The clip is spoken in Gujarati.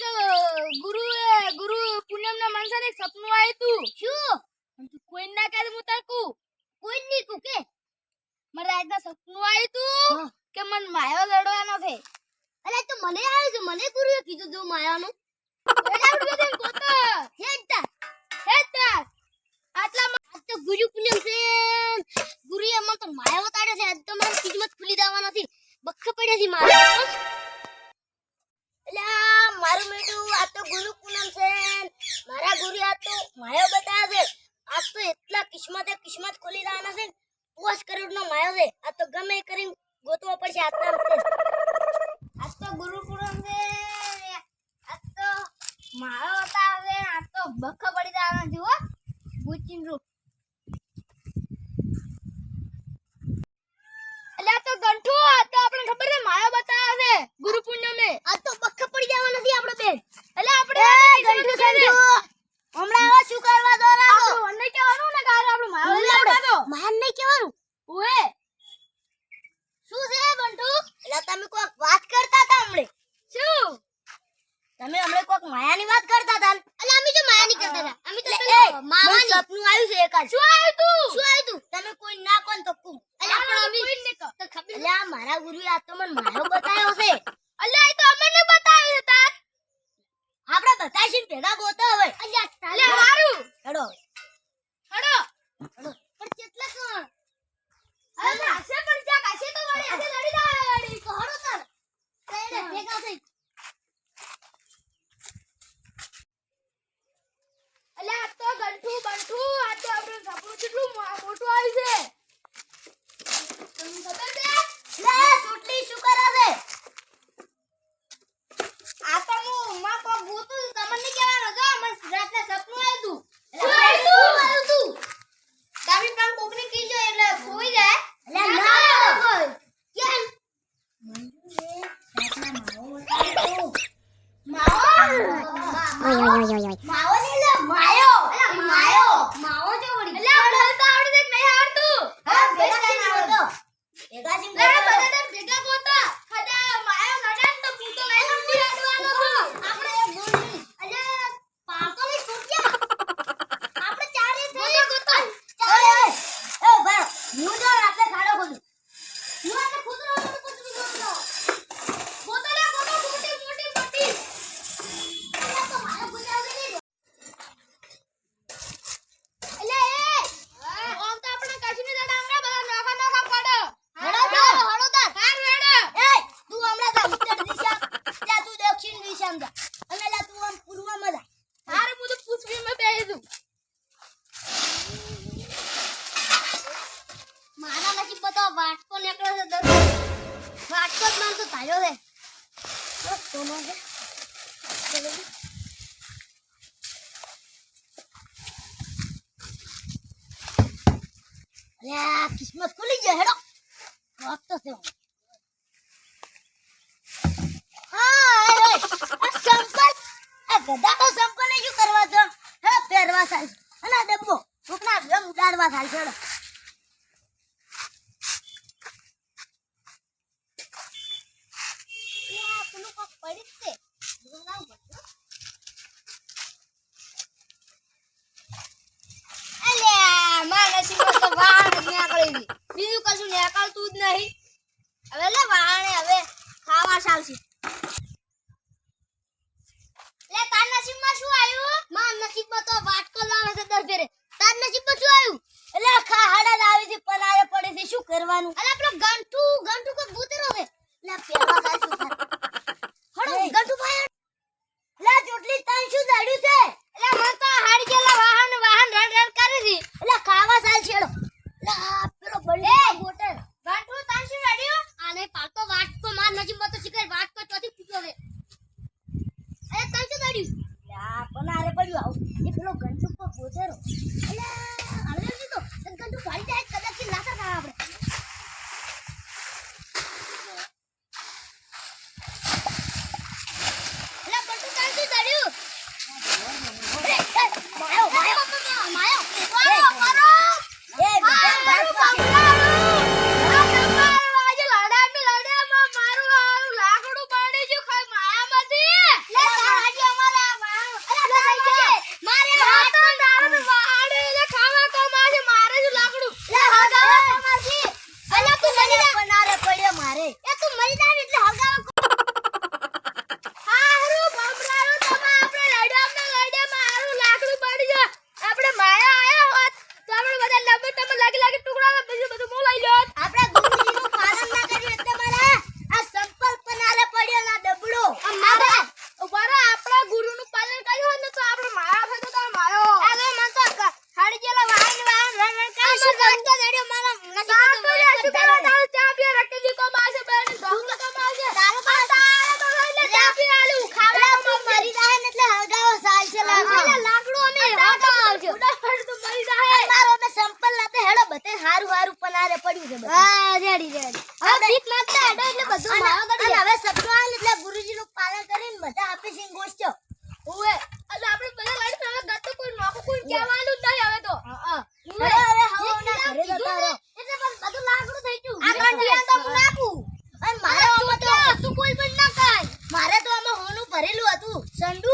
એક ગુરુ ગુરુ પૂનમ ના માણસાને એક સપનું આવ્યું તું. શું? તું કોઈ ના કહે હું તાર કુ? કોઈ ની કુ કે? મારા આજના સપનું આવ્યું તું કે મન માયો લડવાનો છે. અરે તો મને આવ્યું છે મને ગુરુએ કીધું તું માયાનું. ગુરુ પૂનમ છે. ગુરુ એમાં તો માયા વતાડે છે. આજ તો મારી કિસ્મત ખુલી દેવા નથી. બખ પડ્યા છે મારા અલા, મારું બેટું આ તો ગુરુ છે. મારા ગુરુ આ તો માયો બતાવે છે. આજ તો એટલા કિસ્મતે કિસ્મત ખોલી જવાના છે પોસ કરોડ નો માયો છે. આ તો ગમે કરીને ગોતવો પડશે આટલા આજ તો ગુરુ પૂનમ આજ તો મારો બતાવે આ તો બખ પડી જવાના જુઓ બુચિન રૂપ એટલે આ તો ગંઠુ આ તો આપણે ખબર છે માયો બતાવે છે ગુરુ પૂનમે આ તો બખ પડી જવા નથી આપણો બેન એટલે આપણે ગંઠુ ગંઠુ હમણાં આવા શું કરવા દો રાખો આપણું મને કહેવાનું ને કાલે આપણે માયો બતાવતો માન નહીં કહેવાનું ઓએ શું છે બંટુ એટલે તમે કોઈક વાત કરતા હતા હમણે શું તમે હમણે કોઈક માયાની વાત કરતા હતા એટલે અમે જો માયાની કરતા હતા અમે તો પેલું મામાની સપનું આવ્યું છે એકાદ શું આવ્યું તું શું આવ્યું તું તમે કોઈ ના કોણ તો કુ એટલે આપણે પણ અમે કોઈને કહો. તો ખબર એટલે આ મારા ગુરુએ આ તો મને માયો બતાવ્યો છે અલ્યા એ તો અમને બતાવ્યું છે તાર છે ભેગા ગોતો હવે. અલ્યા હારું હેડો. હડો હેડો પણ કેટલા કોણ હવે નાશે પણ ક્યાં કાશે તો વળી આજે લડી જાય વળી તો હડો તાર કઈને ભેગા થઈ અલ્યા આ તો ગંઠુ બંઠુ આ તો આપણું સપનું કેટલું મો- મોટું આવ્યું છે તમને ખબર છે લે સુટલી શું કરે છે આ તો હું માં કોક ગોતું છું, તમને નહીં કહેવાનું જો મને રાતના સપનું આવ્યું તું શું આવ્યું તું તમે પણ કોકને કીજો એટલે ખોઈ જાય એટલે ના ના હોય. કેમ માવો માવો ને લે માયો અલા, માયો. માવો જો વળી એટલે આપણે તો આવડે છે કે નહીં આવડતું હા ભેગા થઈને આવડો ભેગા થઈને લે, ગોતો. બધા તાર ભેગા ગોતા. ખાધા માયો નડે ને તો પૂતો લઈ લઉં છું, હેડવાનો છું. આપણે એક બોલની અલ્યા પાકોની છૂટ્યા આપણે ચારે થઈ ગોતો, ગોતો. ચારે એ ભાઈ હું જો આપણે ખાડો ખોદું હું આપણે ખોદરો આપણે ખોદરું ખોદરો ગોતો લે, ગોતો, મોટી, મોટી, મોટી. અલ્યા તો મારો ખોદાવ નહીં એટલે એ, આમ તો આપણે કશું નહીં થતા, હમણાં બધા નોખા નોખા પડો. હળો તાર હળો તાર હારું હેડો. એ તું હમણાં જા ઉત્તર દિશા જા તું દિશામાં જા અને લા તું આમ પૂર્વમાં જા. હારું, હું તો પૂછડીમાં બેહી છું. મારા નસીબ તો વાટકો નીકળ્યો છે દર વાટકો જ માન તો તાર્યો છે. માં. કિસ્મત ખુલી ગયો હેડો. વાત તો છે એ રે આ સંપલ આ ગધા તો સંપને શું કરવા છો? હે પહેરવા થાય અને ડબ્બો કોકના રંગ ઉડાડવા થાય છે. બીજું કશું નીકળતું જ નહીં. હવે લે વાહણે હવે ખાવા ચાલશે લે તાર નસીબમાં શું આવ્યું? માર નસીબમાં તો વાટકો આપણને પડ્યું આવું. એ પેલો ગંજુ પર પોતે રહો એટલે તો. ગંજુ ફાડી જાય ભરેલું હતું. સંડુ